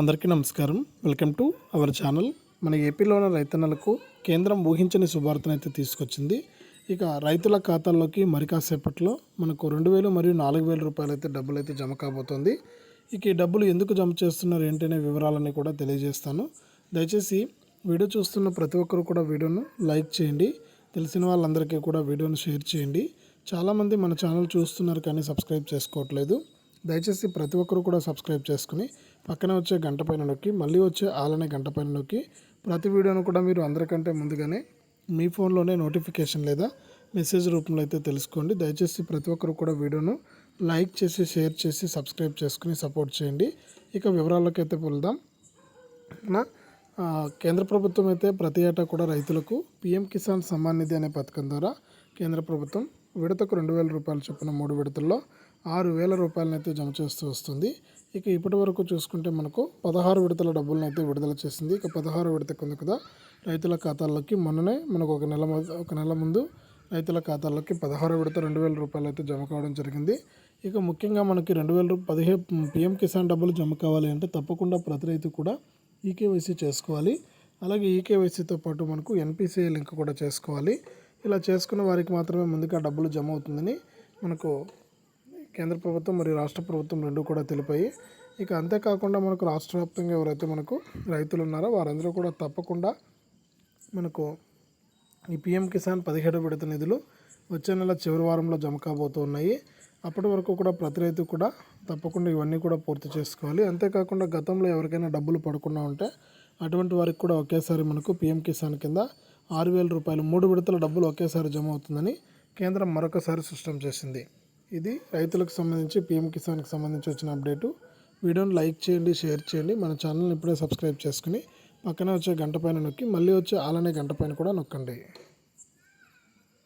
అందరికీ నమస్కారం. Welcome to our channel. మన ఏపీలోని రైతన్నలకు కేంద్రం ఊహించని శుభార్తనైతే తీసుకొచ్చింది. ఇక రైతుల ఖాతాల్లోకి మరి కాసేపట్లో మనకు రెండు వేలు మరియు నాలుగు వేల రూపాయలు అయితే డబ్బులు అయితే జమ కాబోతోంది. ఇక ఈ డబ్బులు ఎందుకు జమ చేస్తున్నారు ఏంటనే వివరాలన్నీ కూడా తెలియజేస్తాను. దయచేసి వీడియో చూస్తున్న ప్రతి ఒక్కరు కూడా వీడియోను లైక్ చేయండి. తెలిసిన వాళ్ళందరికీ కూడా వీడియోను షేర్ చేయండి. చాలామంది మన ఛానల్ చూస్తున్నారు కానీ సబ్స్క్రైబ్ చేసుకోవట్లేదు. దయచేసి ప్రతి ఒక్కరు కూడా సబ్స్క్రైబ్ చేసుకుని పక్కన వచ్చే గంట పైన నొక్కి మళ్ళీ వచ్చే ఆలనే గంట పైన నొక్కి ప్రతి వీడియోను కూడా మీరు అందరికంటే ముందుగానే మీ ఫోన్లోనే నోటిఫికేషన్ లేదా మెసేజ్ రూపంలో అయితే తెలుసుకోండి. దయచేసి ప్రతి ఒక్కరు కూడా వీడియోను లైక్ చేసి షేర్ చేసి సబ్స్క్రైబ్ చేసుకుని సపోర్ట్ చేయండి. ఇక వివరాల్లోకి అయితే వెళ్దాం మన కేంద్ర ప్రభుత్వం అయితే ప్రతి ఏటా కూడా రైతులకు పిఎం కిసాన్ సమ్మాన్ నిధి అనే పథకం ద్వారా కేంద్ర ప్రభుత్వం విడతకు రెండు వేల రూపాయలు చొప్పున మూడు విడతల్లో ఆరు వేల రూపాయలనైతే జమ చేస్తూ వస్తుంది. ఇక ఇప్పటి వరకు చూసుకుంటే మనకు పదహారు విడతల డబ్బులను అయితే విడుదల చేసింది. ఇక పదహారు విడత కింద కదా రైతుల ఖాతాల్లోకి మొన్ననే మనకు ఒక నెల ఒక నెల ముందు రైతుల ఖాతాల్లోకి పదహారు విడత రెండు వేల రూపాయలు అయితే జమ కావడం జరిగింది. ఇక ముఖ్యంగా మనకి రెండు వేల రూ- పదిహేను పిఎం కిసాన్ డబ్బులు జమ కావాలి అంటే తప్పకుండా ప్రతి రైతు కూడా ఈకేవైసీ చేసుకోవాలి. అలాగే ఈకేవైసీతో పాటు మనకు ఎన్పిసిఐ లింక్ కూడా చేసుకోవాలి. ఇలా చేసుకున్న వారికి మాత్రమే ముందుగా డబ్బులు జమ అవుతుందని మనకు కేంద్ర ప్రభుత్వం మరియు రాష్ట్ర ప్రభుత్వం రెండు కూడా తెలిపాయి. ఇక అంతేకాకుండా మనకు రాష్ట్ర వ్యాప్తంగా ఎవరైతే మనకు రైతులు ఉన్నారో వారందరూ కూడా తప్పకుండా మనకు ఈ పిఎం కిసాన్ పదిహేడు విడత నిధులు వచ్చే నెల చివరి వారంలో జమ కాబోతున్నాయి అప్పటి వరకు కూడా ప్రతి రైతు కూడా తప్పకుండా ఇవన్నీ కూడా పూర్తి చేసుకోవాలి. అంతేకాకుండా గతంలో ఎవరికైనా డబ్బులు పడకుండా ఉంటే అటువంటి వారికి కూడా ఒకేసారి మనకు పిఎం కిసాన్ కింద ఆరు వేల రూపాయలు మూడు విడతల డబ్బులు ఒకేసారి జమ అవుతుందని కేంద్రం మరొకసారి స్పష్టం చేసింది. ఇది రైతులకు సంబంధించి పిఎం కిసాన్కి సంబంధించి వచ్చిన అప్డేటు. వీడియోని లైక్ చేయండి షేర్ చేయండి. మన ఛానల్ని ఇప్పుడే సబ్స్క్రైబ్ చేసుకుని పక్కనే వచ్చే గంట పైన నొక్కి మళ్ళీ వచ్చే ఆలనే గంట పైన కూడా నొక్కండి.